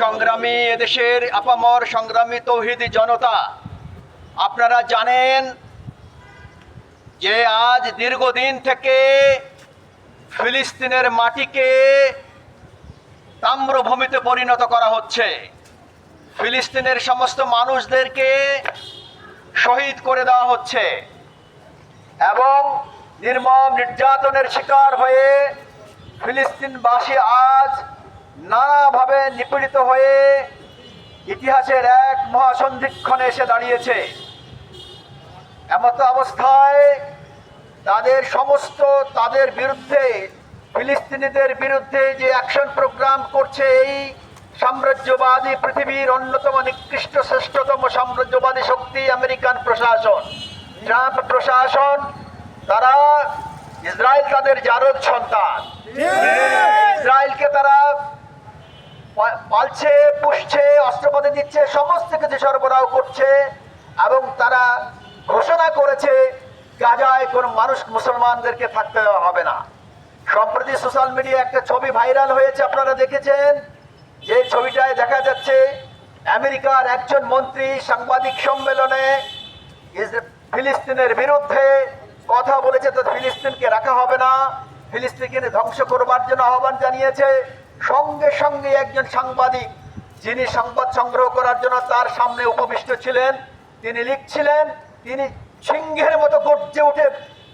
সংগ্রামী এদেশের আপামর সংগ্রামী তৌহিদি জনতা, আপনারা জানেন যে আজ দীর্ঘদিন থেকে ফিলিস্তিনের মাটিকে তাম্রভূমিতে পরিণত করা হচ্ছে। ফিলিস্তিনের সমস্ত মানুষদেরকে শহীদ করে দেওয়া হচ্ছে এবং নির্মম নির্যাতনের শিকার হয়ে ফিলিস্তিনবাসী আজ নানাভাবে নিপীড়িত হয়ে ইতিহাসের এক মহাসন্ধিক্ষণে এসে দাঁড়িয়েছে। এমত অবস্থায় তাদের সমস্ত তাদের বিরুদ্ধে, ফিলিস্তিনিদের বিরুদ্ধে যে অ্যাকশন প্রোগ্রাম করছে এই সাম্রাজ্যবাদী পৃথিবীর অন্যতম নিকৃষ্ট, শ্রেষ্ঠতম সাম্রাজ্যবাদী শক্তি আমেরিকান প্রশাসন, ট্রাম্প প্রশাসন, তারা ইসরায়েল তাদের জারদ সন্তান। ইসরায়েলকে তারা পালছে পুষছে অস্ত্রপাতি দিচ্ছে সমস্ত কিছু সরবরাহ করছে এবং তারা ঘোষণা করেছে গাজায় কোনো মানুষ মুসলমানদেরকে থাকতে দেওয়া হবে না। সম্প্রতি সোশ্যাল মিডিয়ায় একটা ছবি ভাইরাল হয়েছে আপনারা দেখেছেন? যে ছবিটায় দেখা যাচ্ছে আমেরিকার একজন মন্ত্রী সাংবাদিক সম্মেলনে ফিলিস্তিনের বিরুদ্ধে কথা বলেছে তো ফিলিস্তিনকে রাখা হবে না। ফিলিস্তিনকে ধ্বংস করবার জন্য আহ্বান জানিয়েছে। সঙ্গে সঙ্গে একজন সাংবাদিক যিনি সংবাদ সংগ্রহ করার জন্য তার সামনে উপবিষ্ট ছিলেন তিনি লিখছিলেন তিনি সিংহের মতো গর্জে উঠে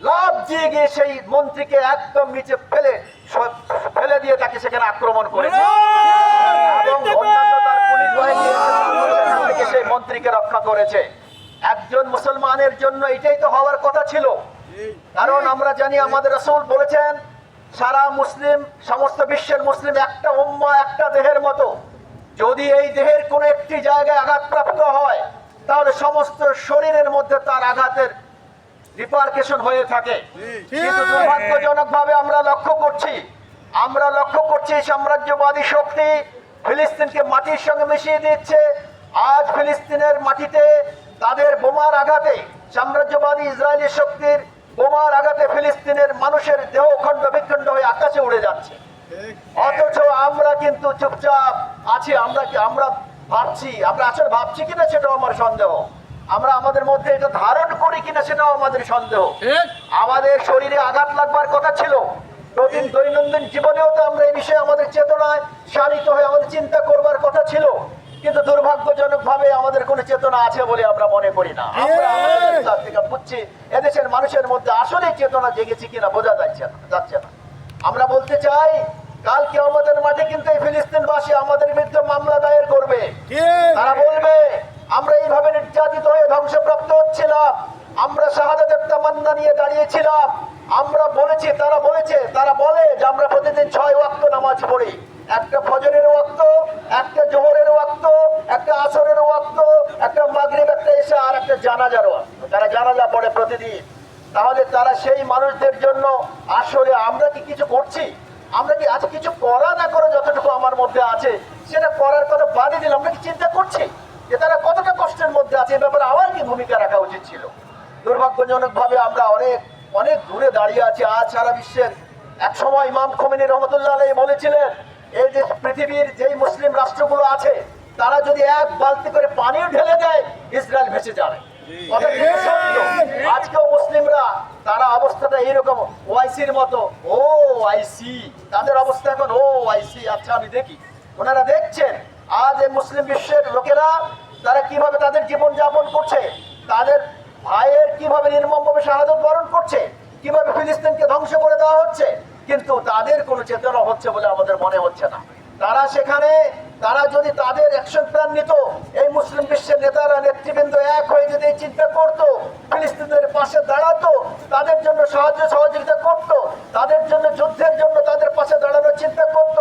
লাভ দিয়ে গিয়ে সেই মন্ত্রীকে একদম নিচে ফেলে ফেলে দিয়ে তাকে সেখানে আক্রমণ করেছে। এবং অন্যান্য তার পুলিশ বাহিনী সেখান সেই মন্ত্রীকে রক্ষা করেছে। একজন মুসলমানের জন্য এটাই তো হওয়ার কথা ছিল। কারণ আমরা জানি আমাদের রসুল বলেছেন সারা মুসলিম সমস্ত বিশ্বের মুসলিম একটা উম্মা একটা দেহের মতো। যদি এই দেহের কোনো একটি জায়গায় আঘাতপ্রাপ্ত হয় তাহলে সমস্ত শরীরের মধ্যে তার আঘাতের রিপার্কেশন হয়ে থাকে। কিন্তু দুর্ভাগ্যজনক ভাবে আমরা লক্ষ্য করছি আমরা লক্ষ্য করছি সাম্রাজ্যবাদী শক্তি ফিলিস্তিনকে মাটির সঙ্গে মিশিয়ে দিচ্ছে। আজ ফিলিস্তিনের মাটিতে তাদের বোমার আঘাতে সাম্রাজ্যবাদী ইসরায়েলি শক্তির বোমার আঘাতে ফিলিস্তিনের মানুষের দেহ খণ্ড বিখণ্ড হয়ে আকাশে উড়ে যাচ্ছে। অথচ আমরা কিন্তু চুপচাপ আছি আমরা কি আমরা ভাবছি আমরা আসলে ভাবছি কিনা সেটাও আমার সন্দেহ। আমরা আমাদের মধ্যে এটা ধারণ করি কিনা সেটাও আমাদের সন্দেহ। আমাদের শরীরে আঘাত লাগবার কথা ছিল। প্রতিদিন দৈনন্দিন জীবনেও তো আমরা এই বিষয়ে আমাদের চেতনায় শানিত হয়ে আমাদের চিন্তা করবার কথা ছিল। কিন্তু দুর্ভাগ্যজনক ভাবে আমাদের কোনো চেতনা আছে বলে আমরা মনে করি না। আমরা থেকে বুঝছি এদেশের মানুষের মধ্যে আসলে চেতনা জেগেছে কিনা বোঝা যাচ্ছে না যাচ্ছে না। আমরা বলতে চাই কালকে আমাদের মাঠে কিন্তু এই ফিলিস্তিনবাসী আমাদের বিরুদ্ধে মামলা দায়ের করবে। তারা বলবে আমরা এইভাবে নির্যাতিত হয়ে ধ্বংসপ্রাপ্ত হচ্ছিলাম আমরা শাহাদাতের তামান্না নিয়ে দাঁড়িয়েছিলাম আমরা বলেছি তারা বলেছে তারা বলে যে আমরা প্রতিদিন ছয় ওয়াক্ত নামাজ পড়ি। একটা এসা আর একটা জানাজার ওয়াক্ত তারা জানাজা পড়ে প্রতিদিন, তাহলে তারা সেই মানুষদের জন্য, আসলে আমরা কি কিছু করছি? আমরা কি আজ কিছু করা না করে যতটুকু আমার মধ্যে আছে, সেটা করার কথা বাদে দিলে আমরা কি চিন্তা করছি যে তারা কতটা কষ্টের মধ্যে আছে? এ ব্যাপারে আমার কি ভূমিকা রাখা উচিত ছিল? দুর্ভাগ্যজনক ভাবে আমরা অনেক অনেক দূরে দাঁড়িয়ে আছি আজ সারা বিশ্বের। এক সময় ইমাম খমিনী রহমতুল্লাহ আলাইহি বলেছিলেন, এই যে পৃথিবীর যেই মুসলিম রাষ্ট্রগুলো আছে, তারা যদি এক বালতি করে পানিও ঢেলে দেয়, ইসরায়েল ভেসে যাবে। আজকেও মুসলিমরা তারা অবস্থাটা এরকম ওআইসির মতো। ও আইসি তাদের অবস্থা এখন ও আইসি আচ্ছা আমি দেখি। ওনারা দেখছেন আজ এই মুসলিম বিশ্বের লোকেরা তারা কীভাবে তাদের জীবন যাপন করছে তাদের ভাইয়ের কীভাবে নির্মমভাবে শাহাদত বরণ করছে কীভাবে ফিলিস্তিনকে ধ্বংস করে দেওয়া হচ্ছে কিন্তু তাদের কোনো চেতনা হচ্ছে বলে আমাদের মনে হচ্ছে না। তারা সেখানে তারা যদি তাদের অ্যাকশন প্ল্যান নিত এই মুসলিম বিশ্বের নেতারা নেতৃবৃন্দ এক হয়ে যদি এই চিন্তা করত ফিলিস্তিনের পাশে দাঁড়াতো তাদের জন্য সাহায্য সহযোগিতা করত তাদের জন্য যুদ্ধের জন্য তাদের পাশে দাঁড়ানোর চিন্তা করত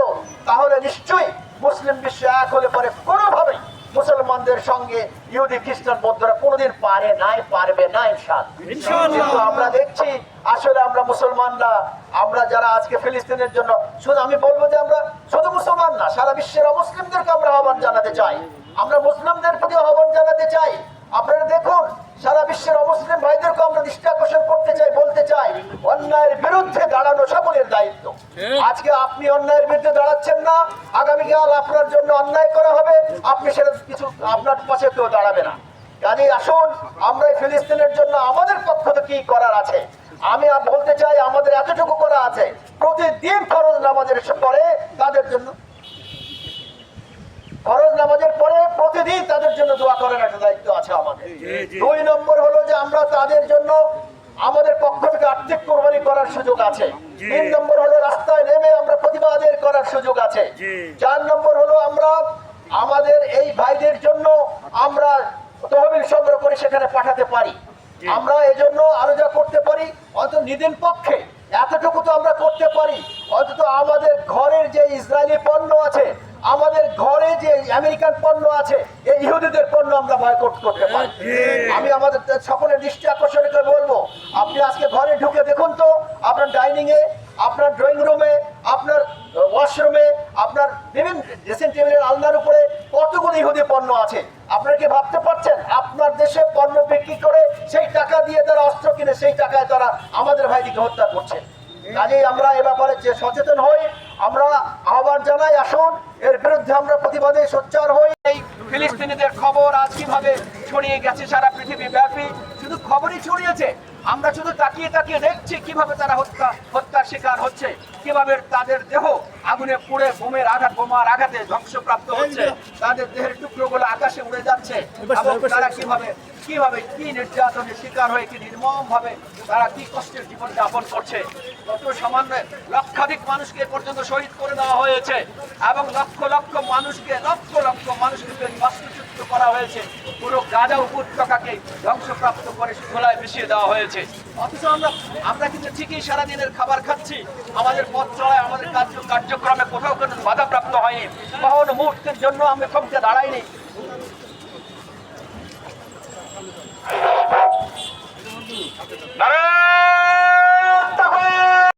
তাহলে নিশ্চয়ই মুসলিম বিশ্ব এক হলে পরে কোনোভাবেই মুসলমানদের সঙ্গে ইহুদি খ্রিস্টান বৌদ্ধরা কোনোদিন পারে নাই পারবে না কিন্তু আমরা দেখছি আসলে আমরা মুসলমানরা আমরা যারা আজকে ফিলিস্তিনের জন্য শুধু আমি বলব যে আমরা শুধু মুসলমান না, সারা বিশ্বের অমুসলিমদেরকে আমরা আহ্বান জানাতে চাই। আমরা মুসলিমদের প্রতি আহ্বান জানাতে চাই। আপনারা দেখুন, সারা বিশ্বের অমুসলিম ভাইদেরকে আমরা দৃষ্টি আকর্ষণ করতে চাই, বলতে চাই, অন্যায়ের বিরুদ্ধে দাঁড়ানো সকলের দায়িত্ব। আজকে আপনি অন্যায়ের বিরুদ্ধে দাঁড়াচ্ছেন না, আগামীকাল আপনার জন্য অন্যায় করা হবে, আপনি সেটা কিছু আপনার পাশে কেউ দাঁড়াবে না। কাজেই আসুন, আমরা ফিলিস্তিনের জন্য আমাদের পক্ষ থেকে কি করার আছে? আমি আর বলতে চাই আমাদের এতটুকু করা আছে। প্রতিদিন ফরজ নামাজের পরে তাদের জন্য ফরজ নামাজের পরে প্রতিদিন তাদের জন্য দোয়া করার একটা দায়িত্ব আছে আমাদের। দুই নম্বর হলো যে আমরা তাদের জন্য আমাদের পক্ষ থেকে আর্থিক কোরবানি করার সুযোগ আছে। তিন নম্বর হলো রাস্তায় নেমে আমরা প্রতিবাদের করার সুযোগ আছে। চার নম্বর হলো আমরা আমাদের এই ভাইদের জন্য আমরা তহবিল সংগ্রহ করে সেখানে পাঠাতে পারি। আমরা এজন্য আরও যা করতে পারি অন্তত নিদিন পক্ষে এতটুকু তো আমরা করতে পারি। অন্তত আমাদের ঘরের যে ইসরায়েলি পণ্য আছে আমাদের ঘরে যে আমেরিকান পণ্য আছে এই ইহুদিদের পণ্য আমরা বয়কট করতে পারি। আমি আমাদের সকলের দৃষ্টি আকর্ষণ করে বলব আপনি আজকে ঘরে ঢুকে দেখুন তো আপনার ডাইনিং এ আপনার ড্রয়িং রুমে আপনার ওয়াশরুমে আপনার বিভিন্ন ড্রেসিং টেবিলের আলনার উপরে কতগুলো ইহুদি পণ্য আছে। ভাবতে পারছেন? আপনার দেশে পণ্য বিক্রি করে সেই টাকা দিয়ে তারা অস্ত্র কিনে, সেই টাকায় তারা আমাদের ভাইদিকে হত্যা করছে। কাজেই আমরা এ ব্যাপারে যে সচেতন হই, আমরা আহ্বান জানাই, আসুন, এর বিরুদ্ধে আমরা প্রতিবাদে সোচ্চার হই। এই ফিলিস্তিনিদের খবর আজ কীভাবে ছড়িয়ে গেছে সারা পৃথিবী ব্যাপী? শুধু খবরই ছড়িয়েছে আমরা শুধু তাকিয়ে তাকিয়ে দেখছি কীভাবে তারা হত্যা হত্যার শিকার হচ্ছে কীভাবে তাদের দেহ আগুনে পুড়ে বোমের আঘাত বোমার আঘাতে ধ্বংসপ্রাপ্ত হচ্ছে তাদের দেহের টুকরোগুলো আকাশে উড়ে যাচ্ছে এবং তারা কীভাবে কীভাবে কি নির্যাতনের শিকার হয়ে, কি নির্মম ভাবে তারা কি কষ্টের জীবন যাপন করছে? কত সামান্য লক্ষাধিক মানুষকে পর্যন্ত শহীদ করে দেওয়া হয়েছে এবং লক্ষ লক্ষ মানুষকে, লক্ষ লক্ষ মানুষকে বাস্তুচ্যুত করা হয়েছে। পুরো গাজা উপত্যকাকে ধ্বংসপ্রাপ্ত করে ধুলায় মিশিয়ে দেওয়া হয়েছে। অথচ আমরা আমরা কিন্তু ঠিকই সারাদিনের খাবার খাচ্ছি। আমাদের পথ চলায়, আমাদের কার্য কার্যক্রমে কোথাও কোনো বাধাপ্রাপ্ত হয়নি। কখনো মুহূর্তের জন্য আমরা থমকে দাঁড়াইনি।